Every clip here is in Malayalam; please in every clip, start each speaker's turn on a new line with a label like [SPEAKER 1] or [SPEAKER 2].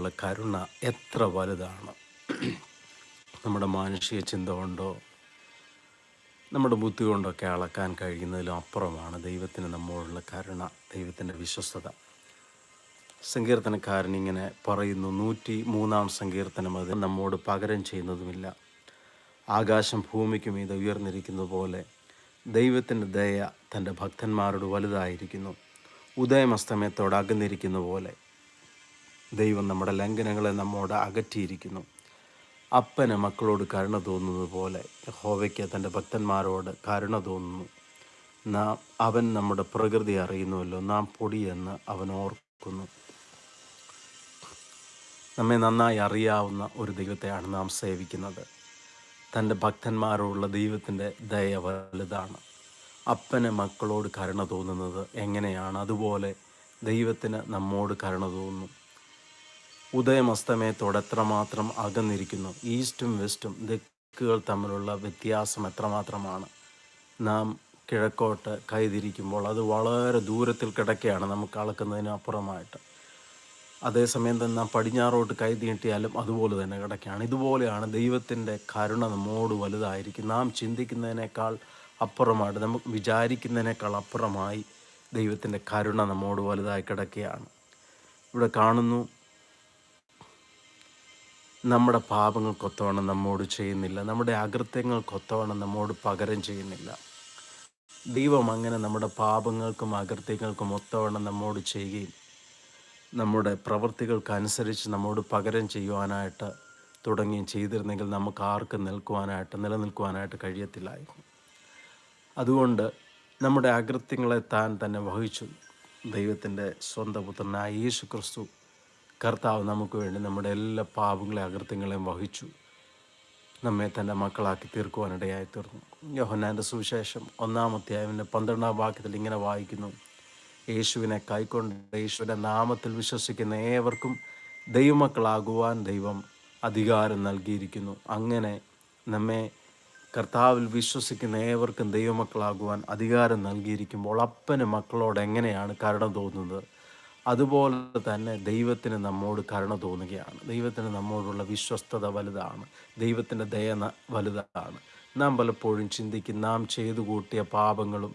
[SPEAKER 1] നമ്മോടുള്ള കരുണ എത്ര വലുതാണ്? നമ്മുടെ മാനുഷിക ചിന്ത കൊണ്ടോ നമ്മുടെ ബുദ്ധി കൊണ്ടൊക്കെ അളക്കാൻ കഴിയുന്നതിലും അപ്പുറമാണ് ദൈവത്തിന് നമ്മോടുള്ള കരുണ ദൈവത്തിന്റെ വിശ്വസ്തത. സങ്കീർത്തനക്കാരൻ ഇങ്ങനെ പറയുന്നു നൂറ്റി മൂന്നാം സങ്കീർത്തനം അത് നമ്മോട് പകരം ചെയ്യുന്നതുമില്ല. ആകാശം ഭൂമിക്കും ഇത് ഉയർന്നിരിക്കുന്നത് പോലെ ദൈവത്തിന്റെ ദയ തന്റെ ഭക്തന്മാരോട് വലുതായിരിക്കുന്നു. ഉദയമസ്തമയത്തോട് അകന്നിരിക്കുന്ന പോലെ ദൈവം നമ്മുടെ ലംഘനങ്ങളെ നമ്മോട് അകറ്റിയിരിക്കുന്നു. അപ്പന് മക്കളോട് കരുണ തോന്നുന്നത് പോലെ ഹോവയ്ക്ക് തന്റെ ഭക്തന്മാരോട് കരുണ തോന്നുന്നു. നാം അവൻ നമ്മുടെ പ്രകൃതി അറിയുന്നുവല്ലോ. നാം പൊടിയെന്ന് അവൻ ഓർക്കുന്നു. നമ്മെ നന്നായി അറിയാവുന്ന ഒരു ദൈവത്തെയാണ് നാം സേവിക്കുന്നത്. തന്റെ ഭക്തന്മാരോടുള്ള ദൈവത്തിന്റെ ദയ വലുതാണ്. അപ്പന് മക്കളോട് കരുണ തോന്നുന്നത് എങ്ങനെയാണ്? അതുപോലെ ദൈവത്തിന് നമ്മോട് കരുണ തോന്നുന്നു. ഉദയമസ്തമയത്തോട് എത്രമാത്രം അകന്നിരിക്കുന്നു? ഈസ്റ്റും വെസ്റ്റും ദിക്കുകൾ തമ്മിലുള്ള വ്യത്യാസം എത്രമാത്രമാണ്? നാം കിഴക്കോട്ട് കൈതിരിക്കുമ്പോൾ അത് വളരെ ദൂരത്തിൽ കിടക്കുകയാണ് നമുക്ക് അളക്കുന്നതിന് അപ്പുറമായിട്ട്. അതേസമയം തന്നെ നാം പടിഞ്ഞാറോട്ട് കൈ നീട്ടിയാലും അതുപോലെ തന്നെ കിടക്കുകയാണ് ഇതുപോലെയാണ് ദൈവത്തിന്റെ കരുണ നമ്മോട് വലുതായിരിക്കും. നാം ചിന്തിക്കുന്നതിനേക്കാൾ അപ്പുറമായിട്ട് നമുക്ക് വിചാരിക്കുന്നതിനേക്കാൾ അപ്പുറമായി ദൈവത്തിന്റെ കരുണ നമ്മോട് വലുതായി കിടക്കുകയാണ് ഇവിടെ കാണുന്നു നമ്മുടെ പാപങ്ങൾക്കൊത്തവണ്ണം നമ്മോട് ചെയ്യുന്നില്ല. നമ്മുടെ അകൃത്യങ്ങൾക്കൊത്തവണ്ണം നമ്മോട് പകരം ചെയ്യുന്നില്ല. ദൈവം അങ്ങനെ നമ്മുടെ പാപങ്ങൾക്കും അകൃത്യങ്ങൾക്കും ഒത്തവണ്ണം നമ്മോട് ചെയ്യുകയും നമ്മുടെ പ്രവൃത്തികൾക്കനുസരിച്ച് നമ്മോട് പകരം ചെയ്യുവാനായിട്ട് തുടങ്ങുകയും ചെയ്തിരുന്നെങ്കിൽ നമുക്ക് ആർക്കും നിൽക്കുവാനായിട്ട് നിലനിൽക്കുവാനായിട്ട് കഴിയത്തില്ലായിരുന്നു. അതുകൊണ്ട് നമ്മുടെ അകൃത്യങ്ങളെ താൻ തന്നെ വഹിച്ചു. ദൈവത്തിന്റെ സ്വന്തം പുത്രനായ യേശു ക്രിസ്തു കർത്താവ് നമുക്ക് വേണ്ടി നമ്മുടെ എല്ലാ പാപങ്ങളെ അകൃത്യങ്ങളെയും വഹിച്ചു. നമ്മെ തന്റെ മക്കളാക്കി തീർക്കുവാനിടയായി തീർന്നു. യോഹന്നാന്റെ സുവിശേഷം ഒന്നാമത്തെ അവന്റെ പന്ത്രണ്ടാം വാക്യത്തിൽ ഇങ്ങനെ വായിക്കുന്നു. യേശുവിനെ കൈക്കൊണ്ട് യേശുവിന്റെ നാമത്തിൽ വിശ്വസിക്കുന്ന ഏവർക്കും ദൈവമക്കളാകുവാൻ ദൈവം അധികാരം നൽകിയിരിക്കുന്നു. അങ്ങനെ നമ്മെ കർത്താവിൽ വിശ്വസിക്കുന്ന ഏവർക്കും ദൈവമക്കളാകുവാൻ അധികാരം നൽകിയിരിക്കുമ്പോൾ അപ്പന് മക്കളോട് എങ്ങനെയാണ് കരുണ തോന്നുന്നത്? അതുപോലെ തന്നെ ദൈവത്തിന് നമ്മോട് കരുണ തോന്നുകയാണ്. ദൈവത്തിന് നമ്മോടുള്ള വിശ്വസ്തത വലുതാണ്. ദൈവത്തിന്റെ ദയ വലുതാണ്. നാം പലപ്പോഴും ചിന്തിക്കും നാം ചെയ്തു കൂട്ടിയ പാപങ്ങളും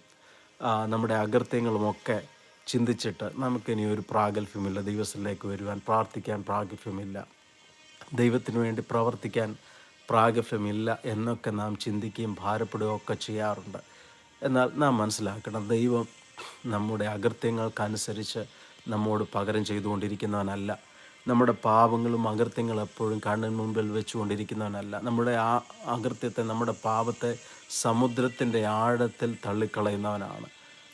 [SPEAKER 1] നമ്മുടെ അകൃത്യങ്ങളുമൊക്കെ ചിന്തിച്ചിട്ട് നമുക്കിനി ഒരു പ്രാഗൽഭ്യമില്ല. ദൈവത്തിലേക്ക് വരുവാൻ പ്രാർത്ഥിക്കാൻ പ്രാഗൽഭ്യമില്ല. ദൈവത്തിന് വേണ്ടി പ്രവർത്തിക്കാൻ പ്രാഗൽഭ്യമില്ല എന്നൊക്കെ നാം ചിന്തിക്കുകയും ഭാരപ്പെടുകയൊക്കെ ചെയ്യാറുണ്ട്. എന്നാൽ നാം മനസ്സിലാക്കണം ദൈവം നമ്മുടെ അകൃത്യങ്ങൾക്കനുസരിച്ച് നമ്മോട് പകരം ചെയ്തുകൊണ്ടിരിക്കുന്നവനല്ല. നമ്മുടെ പാപങ്ങളും അകൃത്യങ്ങളും എപ്പോഴും കണ്ണിന് മുമ്പിൽ വെച്ചുകൊണ്ടിരിക്കുന്നവനല്ല. നമ്മുടെ ആ അകൃത്യത്തെ നമ്മുടെ പാപത്തെ സമുദ്രത്തിന്റെ ആഴത്തിൽ തള്ളിക്കളയുന്നവനാണ്.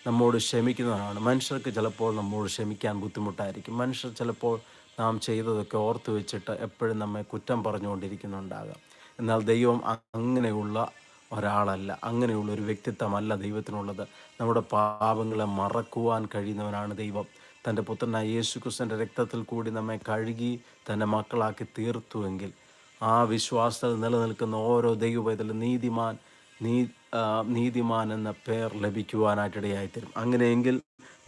[SPEAKER 1] നമ്മോട് ക്ഷമിക്കുന്നവനാണ്. മനുഷ്യർക്ക് ചിലപ്പോൾ നമ്മോട് ക്ഷമിക്കാൻ ബുദ്ധിമുട്ടായിരിക്കും. മനുഷ്യർ ചിലപ്പോൾ നാം ചെയ്തതൊക്കെ ഓർത്ത് വെച്ചിട്ട് എപ്പോഴും നമ്മെ കുറ്റം പറഞ്ഞുകൊണ്ടിരിക്കുന്നുണ്ടാകാം. എന്നാൽ ദൈവം അങ്ങനെയുള്ള ഒരാളല്ല. അങ്ങനെയുള്ള ഒരു വ്യക്തിത്വമല്ല ദൈവത്തിനുള്ളത്. നമ്മുടെ പാപങ്ങളെ മറക്കുവാൻ കഴിയുന്നവനാണ് ദൈവം. തന്റെ പുത്രനായ യേശു ക്രിസ്തുവിന്റെ രക്തത്തിൽ കൂടി നമ്മെ കഴുകി തന്റെ മക്കളാക്കി തീർത്തുവെങ്കിൽ ആ വിശ്വാസത്തിൽ നിലനിൽക്കുന്ന ഓരോ ദൈവപൈതലും നീതിമാൻ നീ നീതിമാൻ എന്ന പേർ ലഭിക്കുവാനായിട്ടിടയായിത്തരും. അങ്ങനെയെങ്കിൽ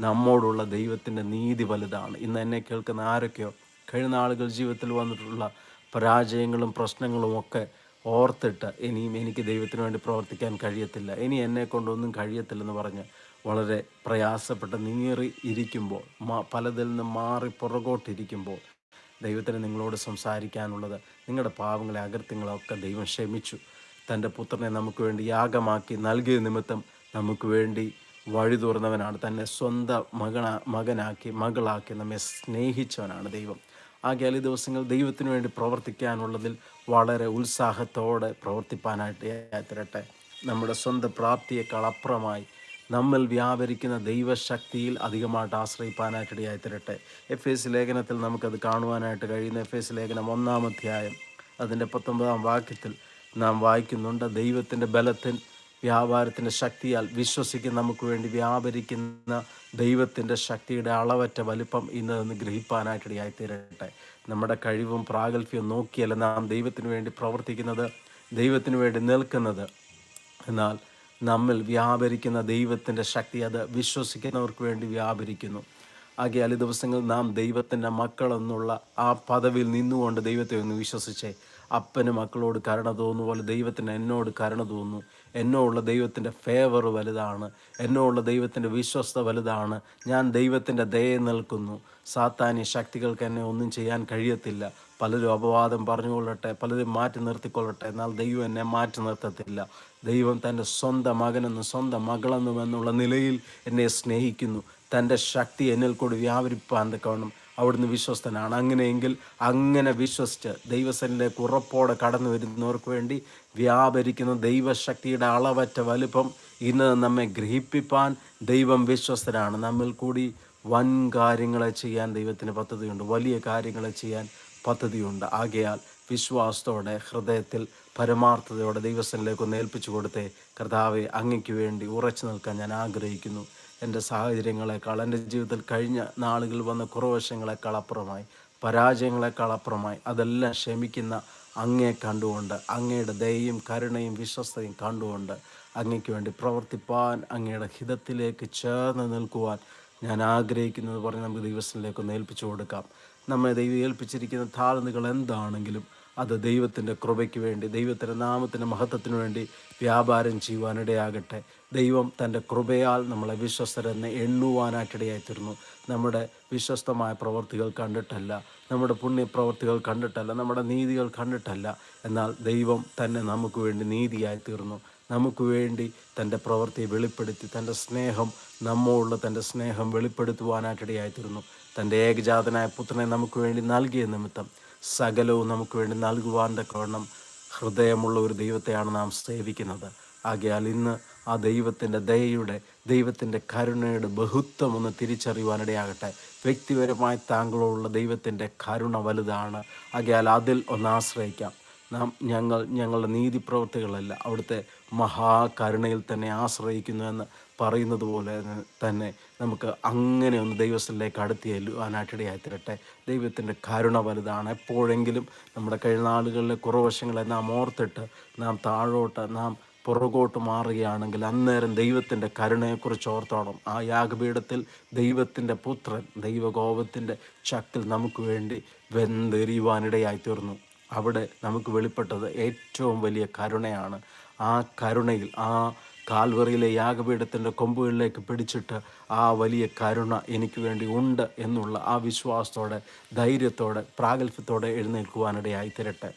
[SPEAKER 1] നമ്മോടുള്ള ദൈവത്തിന്റെ നീതി വലുതാണ്. ഇന്ന് എന്നെ കേൾക്കുന്ന ആരൊക്കെയോ കഴിഞ്ഞ ആളുകൾ ജീവിതത്തിൽ വന്നിട്ടുള്ള പരാജയങ്ങളും പ്രശ്നങ്ങളും ഒക്കെ ഓർത്തിട്ട് ഇനിയും എനിക്ക് ദൈവത്തിന് വേണ്ടി പ്രവർത്തിക്കാൻ കഴിയത്തില്ല. ഇനി എന്നെ കൊണ്ടൊന്നും കഴിയത്തില്ലെന്ന് പറഞ്ഞ് വളരെ പ്രയാസപ്പെട്ട് നീറി ഇരിക്കുമ്പോൾ പലതിൽ നിന്ന് മാറി പുറകോട്ടിരിക്കുമ്പോൾ ദൈവത്തിന് നിങ്ങളോട് സംസാരിക്കാനുള്ളത് നിങ്ങളുടെ പാവങ്ങളെ അകൃത്യങ്ങളൊക്കെ ദൈവം ക്ഷമിച്ചു. തന്റെ പുത്രനെ നമുക്ക് വേണ്ടി യാഗമാക്കി നൽകിയ നിമിത്തം നമുക്ക് വേണ്ടി വഴി തുറന്നവനാണ്. തന്നെ സ്വന്തം മകന മകനാക്കി മകളാക്കി നമ്മെ സ്നേഹിച്ചവനാണ് ദൈവം. ആകയാൽ ഈ ദിവസങ്ങൾ ദൈവത്തിന് വേണ്ടി പ്രവർത്തിക്കാനുള്ളതിൽ വളരെ ഉത്സാഹത്തോടെ പ്രവർത്തിപ്പാനായിട്ട് തരട്ടെ നമ്മുടെ സ്വന്തം പ്രാപ്തിയേക്കാൾ അപ്പുറമായി നമ്മിൽ വ്യാപരിക്കുന്ന ദൈവശക്തിയിൽ അധികമായിട്ട് ആശ്രയിപ്പാനായിട്ടിടയായി തരട്ടെ എഫ് എസ് ലേഖനത്തിൽ നമുക്കത് കാണുവാനായിട്ട് കഴിയുന്ന എഫ് എസ് ലേഖനം ഒന്നാം അധ്യായം അതിന്റെ പത്തൊമ്പതാം വാക്യത്തിൽ നാം വായിക്കുന്നുണ്ട് ദൈവത്തിന്റെ ബലത്തിൻ വ്യാപാരത്തിന്റെ ശക്തിയാൽ വിശ്വസിക്കുന്ന നമുക്ക് വേണ്ടി വ്യാപരിക്കുന്ന ദൈവത്തിന്റെ ശക്തിയുടെ അളവറ്റ വലിപ്പം ഇന്ന് നിന്ന് ഗ്രഹിപ്പാനായിട്ടിടയായി തീരട്ടെ നമ്മുടെ കഴിവും പ്രാഗൽഭ്യവും നോക്കിയല്ല നാം ദൈവത്തിന് വേണ്ടി പ്രവർത്തിക്കുന്നത് ദൈവത്തിന് വേണ്ടി നിൽക്കുന്നത്. എന്നാൽ നമ്മിൽ വ്യാപരിക്കുന്ന ദൈവത്തിന്റെ ശക്തി അത് വിശ്വസിക്കുന്നവർക്ക് വേണ്ടി വ്യാപരിക്കുന്നു. ആകിയാൽ ദിവസങ്ങൾ നാം ദൈവത്തിന്റെ മക്കളെന്നുള്ള ആ പദവിയിൽ നിന്നുകൊണ്ട് ദൈവത്തെ ഒന്ന് വിശ്വസിച്ചേ. അപ്പന് മക്കളോട് കരുണ തോന്നുന്നു പോലെ ദൈവത്തിന് എന്നോട് കരുണ തോന്നുന്നു. എന്നോടുള്ള ദൈവത്തിന്റെ ഫേവർ വലുതാണ്. എന്നോടുള്ള ദൈവത്തിന്റെ വിശ്വസ്ത വലുതാണ്. ഞാൻ ദൈവത്തിന്റെ ദയ നിൽക്കുന്നു. സാത്താന്യ ശക്തികൾക്ക് എന്നെ ഒന്നും ചെയ്യാൻ കഴിയത്തില്ല. പലരും അപവാദം പറഞ്ഞുകൊള്ളട്ടെ പലരും മാറ്റി നിർത്തിക്കൊള്ളട്ടെ. എന്നാൽ ദൈവം എന്നെ മാറ്റി നിർത്തത്തില്ല. ദൈവം തന്റെ സ്വന്തം മകനെന്നും സ്വന്തം മകളെന്നും എന്നുള്ള നിലയിൽ എന്നെ സ്നേഹിക്കുന്നു. തന്റെ ശക്തി എന്നിൽ കൂടി വ്യാപരിപ്പാൻ തക്കവണ്ണം അവിടുന്ന് വിശ്വസ്തനാണ്. അങ്ങനെയെങ്കിൽ അങ്ങനെ വിശ്വസിച്ച് ദൈവസനിലേക്ക് ഉറപ്പോടെ കടന്നു വരുന്നവർക്ക് വേണ്ടി വ്യാപരിക്കുന്ന ദൈവശക്തിയുടെ അളവറ്റ വലുപ്പം ഇന്ന് നമ്മെ ഗ്രഹിപ്പിപ്പാൻ ദൈവം വിശ്വസ്തനാണ്. നമ്മിൽ കൂടി വൻ കാര്യങ്ങളെ ചെയ്യാൻ ദൈവത്തിന് പദ്ധതിയുണ്ട്. വലിയ കാര്യങ്ങളെ ചെയ്യാൻ പദ്ധതിയുണ്ട്. ആകയാൽ വിശ്വാസത്തോടെ ഹൃദയത്തിൽ പരമാർത്ഥതയോടെ ദൈവസനിലേക്ക് ഒന്ന് ഏൽപ്പിച്ചു കൊടുത്തേ. കർത്താവെ അങ്ങയ്ക്ക് വേണ്ടി ഉറച്ചു നിൽക്കാൻ ഞാൻ ആഗ്രഹിക്കുന്നു. എന്റെ സാഹചര്യങ്ങളെക്കാൾ എന്റെ ജീവിതത്തിൽ കഴിഞ്ഞ നാളുകൾ വന്ന കുറവശങ്ങളെക്കാൾ അപ്പുറമായി പരാജയങ്ങളെക്കാൾ അപ്പുറമായി അതെല്ലാം ക്ഷമിക്കുന്ന അങ്ങയെ കണ്ടുകൊണ്ട് അങ്ങയുടെ ദയയും കരുണയും വിശ്വസ്തയും കണ്ടുകൊണ്ട് അങ്ങയ്ക്ക് വേണ്ടി പ്രവർത്തിപ്പാൻ അങ്ങയുടെ ഹിതത്തിലേക്ക് ചേർന്ന് നിൽക്കുവാൻ ഞാൻ ആഗ്രഹിക്കുന്നത് പറഞ്ഞ് നമുക്ക് ദിവസത്തിലേക്ക് ഒന്ന് ഏൽപ്പിച്ചു കൊടുക്കാം. നമ്മെ ദൈവം ഏൽപ്പിച്ചിരിക്കുന്ന താഴ്ന്നുകൾ എന്താണെങ്കിലും അത് ദൈവത്തിന്റെ കൃപയ്ക്ക് വേണ്ടി ദൈവത്തിന്റെ നാമത്തിന്റെ മഹത്വത്തിനു വേണ്ടി വ്യാപാരം ചെയ്യുവാനിടയാകട്ടെ. ദൈവം തന്റെ കൃപയാൽ നമ്മളെ വിശ്വസ്തരെന്ന് എണ്ണുവാനായിട്ടിടയായിത്തീരുന്നു നമ്മുടെ വിശ്വസ്തമായ പ്രവർത്തികൾ കണ്ടിട്ടല്ല നമ്മുടെ പുണ്യപ്രവർത്തികൾ കണ്ടിട്ടല്ല നമ്മുടെ നീതികൾ കണ്ടിട്ടല്ല. എന്നാൽ ദൈവം തന്നെ നമുക്ക് വേണ്ടി നീതിയായി തീർന്നു നമുക്ക് വേണ്ടി തന്റെ പ്രവൃത്തിയെ വെളിപ്പെടുത്തി തന്റെ സ്നേഹം നമ്മോടുള്ള തന്റെ സ്നേഹം വെളിപ്പെടുത്തുവാനായിട്ടിടയായിത്തീരുന്നു തന്റെ ഏകജാതനായ പുത്രനെ നമുക്ക് വേണ്ടി നൽകിയ നിമിത്തം സകലവും നമുക്ക് വേണ്ടി നൽകുവാൻ തക്കവണ്ണം ഹൃദയമുള്ള ഒരു ദൈവത്തെയാണ് നാം സേവിക്കുന്നത്. ആകയാൽ ഇന്ന് ആ ദൈവത്തിന്റെ ദയയുടെ ദൈവത്തിന്റെ കരുണയുടെ ബഹുത്വം ഒന്ന് തിരിച്ചറിയുവാനിടയാകട്ടെ. വ്യക്തിപരമായി താങ്കളോടുള്ള ദൈവത്തിന്റെ കരുണ വലുതാണ്. ആകയാൽ അതിൽ ഒന്ന് ആശ്രയിക്കാം. നാം ഞങ്ങൾ ഞങ്ങളുടെ നീതി പ്രവൃത്തികളല്ല അവിടുത്തെ മഹാകരുണയിൽ തന്നെ ആശ്രയിക്കുന്നു എന്ന് പറയുന്നത് പോലെ തന്നെ നമുക്ക് അങ്ങനെ ഒന്ന് ദൈവസ്ഥലിലേക്ക് അടുത്ത് ചെല്ലുവാനായിട്ടിടയായി തരട്ടെ ദൈവത്തിന്റെ കരുണ വലുതാണ്. എപ്പോഴെങ്കിലും നമ്മുടെ നാളുകളിലെ കുറവശങ്ങളെ നാം ഓർത്തിട്ട് നാം താഴോട്ട് നാം പുറകോട്ട് മാറുകയാണെങ്കിൽ അന്നേരം ദൈവത്തിന്റെ കരുണയെക്കുറിച്ച് ഓർത്തോണം. ആ യാഗപീഠത്തിൽ ദൈവത്തിന്റെ പുത്രൻ ദൈവകോപത്തിന്റെ ചക്കിൽ നമുക്ക് വേണ്ടി വെന്തെറിയുവാനിടയായി തീർന്നു അവിടെ നമുക്ക് വെളിപ്പെട്ടത് ഏറ്റവും വലിയ കരുണയാണ്. ആ കരുണയിൽ ആ കാൽവറിയിലെ യാഗപീഠത്തിന്റെ കൊമ്പുകളിലേക്ക് പിടിച്ചിട്ട് ആ വലിയ കരുണ എനിക്ക് വേണ്ടി ഉണ്ട് എന്നുള്ള ആ വിശ്വാസത്തോടെ ധൈര്യത്തോടെ പ്രാഗൽഭ്യത്തോടെ എഴുന്നേൽക്കുവാനിടയായി തരട്ടെ.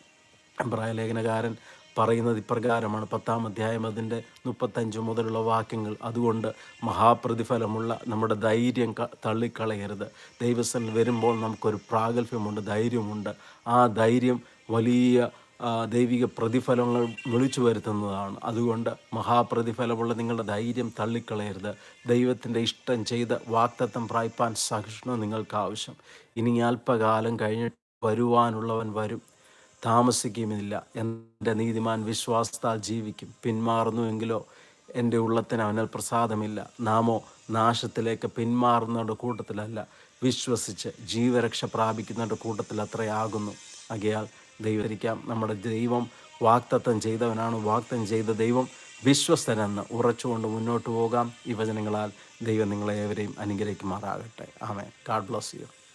[SPEAKER 1] ലേഖനകാരൻ പറയുന്നത് ഇപ്രകാരമാണ്. പത്താം അധ്യായം അതിന്റെ മുപ്പത്തഞ്ച് മുതലുള്ള വാക്യങ്ങൾ. അതുകൊണ്ട് മഹാപ്രതിഫലമുള്ള നമ്മുടെ ധൈര്യം തള്ളിക്കളയരുത്. ദൈവസ്ഥൽ വരുമ്പോൾ നമുക്കൊരു പ്രാഗൽഭ്യമുണ്ട് ധൈര്യമുണ്ട്. ആ ധൈര്യം വലിയ ദൈവിക പ്രതിഫലങ്ങൾ വിളിച്ചു വരുത്തുന്നതാണ്. അതുകൊണ്ട് മഹാപ്രതിഫലമുള്ള നിങ്ങളുടെ ധൈര്യം തള്ളിക്കളയരുത്. ദൈവത്തിന്റെ ഇഷ്ടം ചെയ്ത് വാക്തത്വം പ്രായ്പാൻ സഹിഷ്ണു നിങ്ങൾക്ക് ആവശ്യം. ഇനി അല്പകാലം കഴിഞ്ഞിട്ട് വരുവാനുള്ളവൻ വരും. താമസിക്കുമില്ല. എന്റെ നീതിമാൻ വിശ്വാസത്താൽ ജീവിക്കും. പിന്മാറുന്നുവെങ്കിലോ എന്റെ ഉള്ളത്തിന് അവനാൽ പ്രസാദമില്ല. നാമോ നാശത്തിലേക്ക് പിന്മാറുന്നവരുടെ കൂട്ടത്തിലല്ല. വിശ്വസിച്ച് ജീവരക്ഷ പ്രാപിക്കുന്നവരുടെ കൂട്ടത്തിൽ അത്രയാകുന്നു. അകയാൽ ദൈവരിക്കാം നമ്മുടെ ദൈവം വാക്തത്വം ചെയ്തവനാണ്. വാക്തം ചെയ്ത ദൈവം വിശ്വസ്തനെന്ന് ഉറച്ചുകൊണ്ട് മുന്നോട്ട് പോകാം. ഈ വചനങ്ങളാൽ ദൈവം നിങ്ങളെ ഏവരെയും അനുഗ്രഹിക്കുമാറാകട്ടെ. ആമേ ഗാഡ് ബ്ലസ് യു